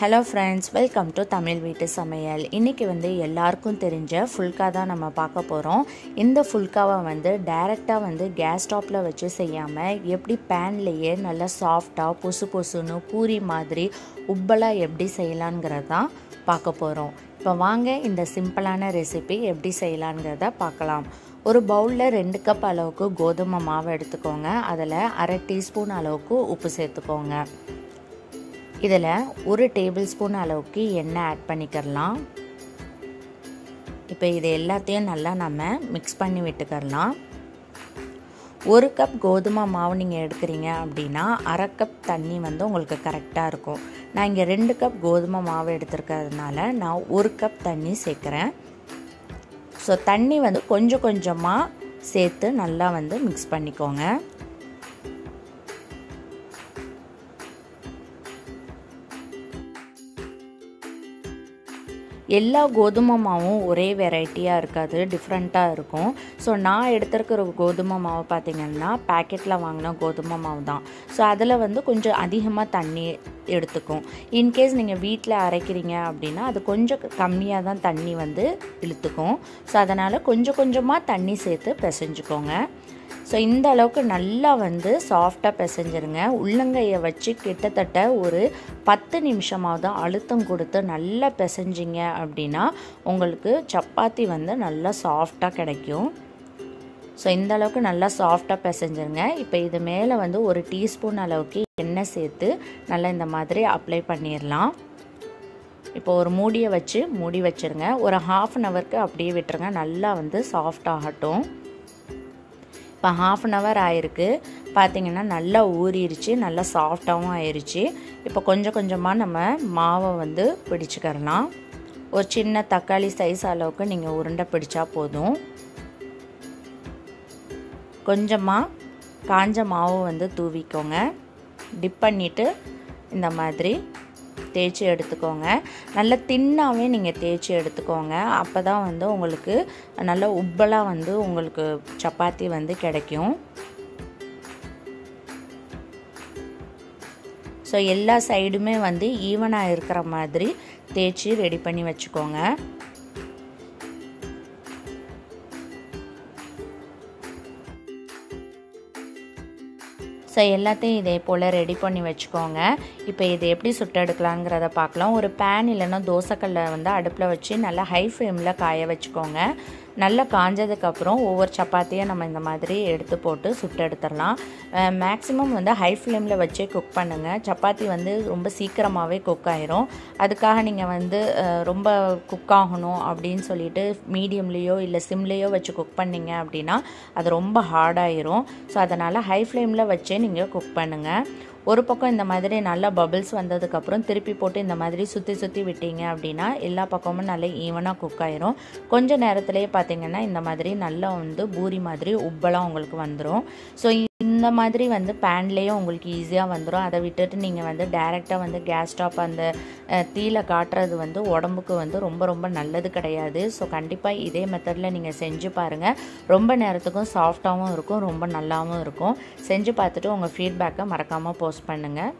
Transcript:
Hello friends welcome to Tamil வீட்டு சமையல் இன்றைக்கி வந்து எல்லாருக்கும் தெரிஞ்ச ஃபுல்கா தான் நம்ம பார்க்க போகிறோம் இந்த ஃபுல்காவை வந்து டைரெக்டாக வந்து கேஸ் ஸ்டாப்பில் வச்சு செய்யாமல் எப்படி பேன்லேயே நல்லா சாஃப்டாக பொசு பொசுன்னு பூரி மாதிரி உப்பலாக எப்படி செய்யலாங்கிறது தான் பார்க்க போகிறோம் இப்போ வாங்க இந்த சிம்பிளான ரெசிபி எப்படி செய்யலாங்கிறத பார்க்கலாம். ஒரு பவுலில் ரெண்டு கப் அளவுக்கு கோதுமை மாவு எடுத்துக்கோங்க. அதில் அரை டீஸ்பூன் அளவுக்கு உப்பு சேர்த்துக்கோங்க. இதில் ஒரு டேபிள் ஸ்பூன் அளவுக்கு எண்ணெய் ஆட் பண்ணிக்கிறலாம். இப்போ இது எல்லாத்தையும் நல்லா நம்ம மிக்ஸ் பண்ணி விட்டுக்கிறலாம். ஒரு கப் கோதுமை மாவு நீங்கள் எடுக்கிறீங்க அப்படின்னா அரை கப் தண்ணி வந்து உங்களுக்கு கரெக்டாக இருக்கும். நான் இங்கே ரெண்டு கப் கோதுமை மாவு எடுத்துருக்கிறதுனால நான் ஒரு கப் தண்ணி சேர்க்குறேன். ஸோ தண்ணி வந்து கொஞ்சம் கொஞ்சமாக சேர்த்து நல்லா வந்து மிக்ஸ் பண்ணிக்கோங்க. எல்லா கோதுமை மாவும் ஒரே வெரைட்டியாக இருக்காது டிஃப்ரெண்ட்டாக இருக்கும். ஸோ நான் எடுத்துருக்கிற கோதுமை மாவு பார்த்திங்கன்னா பேக்கெட்டில் வாங்கின கோதுமை மாவு தான். ஸோ அதில் வந்து கொஞ்சம் அதிகமாக தண்ணி எடுத்துக்கும். இன்கேஸ் நீங்கள் வீட்டில் அரைக்கிறீங்க அப்படின்னா அது கொஞ்சம் கம்மியாக தான் தண்ணி வந்து இழுத்துக்கும். ஸோ அதனால் கொஞ்சம் கொஞ்சமாக தண்ணி சேர்த்து பிசைஞ்சுக்கோங்க. ஸோ இந்த அளவுக்கு நல்லா வந்து சாஃப்டாக பிசைஞ்சிருங்க. உள்ளங்கையை வச்சு கிட்டத்தட்ட ஒரு பத்து நிமிஷமாவது அழுத்தம் கொடுத்து நல்லா பிசைஞ்சிங்க அப்படின்னா உங்களுக்கு சப்பாத்தி வந்து நல்லா சாஃப்டாக கிடைக்கும். ஸோ இந்த அளவுக்கு நல்லா சாஃப்டாக பிசைஞ்சிருங்க. இப்போ இது மேலே வந்து ஒரு டீஸ்பூன் அளவுக்கு எண்ணெய் சேர்த்து நல்லா இந்த மாதிரி அப்ளை பண்ணிடலாம் இப்போ ஒரு மூடியை வச்சு மூடி வச்சுருங்க. ஒரு ஹாஃப் அன் ஹவருக்கு அப்படியே விட்டுருங்க. நல்லா வந்து சாஃப்ட் ஆகட்டும். இப்போ ஹாஃப் அன் ஹவர் ஆயிருக்கு. பார்த்திங்கன்னா நல்லா ஊறிடுச்சு நல்லா சாஃப்டாகவும் ஆயிடுச்சு இப்போ கொஞ்சம் கொஞ்சமாக நம்ம மாவை வந்து பிடிச்சிக்கிறலாம். ஒரு சின்ன தக்காளி சைஸ் அளவுக்கு நீங்கள் உருண்டை பிடிச்சா போதும். கொஞ்சமாக காஞ்ச மாவு வந்து தூவிக்கோங்க. டிப் பண்ணிவிட்டு இந்த மாதிரி தேய்ச்சி எடுத்துக்கோங்க. நல்ல தின்னாகவே நீங்கள் தேய்ச்சி எடுத்துக்கோங்க. அப்போ தான் வந்து உங்களுக்கு நல்ல உப்பலாக வந்து உங்களுக்கு சப்பாத்தி வந்து கிடைக்கும். ஸோ எல்லா சைடுமே வந்து ஈவனாக இருக்கிற மாதிரி தேய்ச்சி ரெடி பண்ணி வச்சுக்கோங்க. ஸோ எல்லாத்தையும் இதே போல் ரெடி பண்ணி வச்சுக்கோங்க. இப்போ இது எப்படி சுட்டெடுக்கலாங்கிறத பார்க்கலாம். ஒரு பேன் இல்லைன்னா தோசைக்கல்லை வந்து அடுப்பில் வச்சு நல்லா ஹை ஃப்ளேமில் காய வச்சுக்கோங்க. நல்லா காஞ்சதுக்கப்புறம் ஒவ்வொரு சப்பாத்தியும் நம்ம இந்த மாதிரி எடுத்து போட்டு சுட்டு எடுத்துடலாம் மேக்ஸிமம் வந்து ஹை ஃப்ளேமில் வச்சே குக் பண்ணுங்கள் சப்பாத்தி வந்து ரொம்ப சீக்கிரமாகவே குக் ஆயிரும். அதுக்காக நீங்கள் வந்து ரொம்ப குக் ஆகணும் அப்படின்னு சொல்லிட்டு மீடியம்லேயோ இல்லை சிம்லேயோ வச்சு குக் பண்ணிங்க அப்படின்னா அது ரொம்ப ஹார்டாயிரும் ஸோ அதனால் ஹை ஃப்ளேமில் வச்சே நீங்கள் குக் பண்ணுங்கள் ஒரு பக்கம் இந்த மாதிரி நல்லா பபிள்ஸ் வந்ததுக்கப்புறம் திருப்பி போட்டு இந்த மாதிரி சுற்றி சுற்றி விட்டீங்க அப்படின்னா எல்லா பக்கமும் நல்லா ஈவனாக குக் ஆயிரும். கொஞ்சம் நேரத்துலேயே பார்த்தீங்கன்னா இந்த மாதிரி நல்லா வந்து பூரி மாதிரி உப்பெல்லாம் உங்களுக்கு வந்துடும் ஸோ இந்த மாதிரி வந்து பேன்லேயும் உங்களுக்கு ஈஸியாக வந்துடும் அதை விட்டுட்டு நீங்கள் வந்து டைரெக்டாக வந்து கேஸ் ஸ்டாப் அந்த தீல காட்டுறது வந்து உடம்புக்கு வந்து ரொம்ப ரொம்ப நல்லது கிடையாது. ஸோ கண்டிப்பாக இதே மெத்தடில் நீங்கள் செஞ்சு பாருங்கள் ரொம்ப நேரத்துக்கும் சாஃப்டாகவும் இருக்கும் ரொம்ப நல்லாவும் இருக்கும். செஞ்சு பார்த்துட்டு உங்கள் ஃபீட்பேக்கை மறக்காமல் போஸ்ட் பண்ணுங்கள்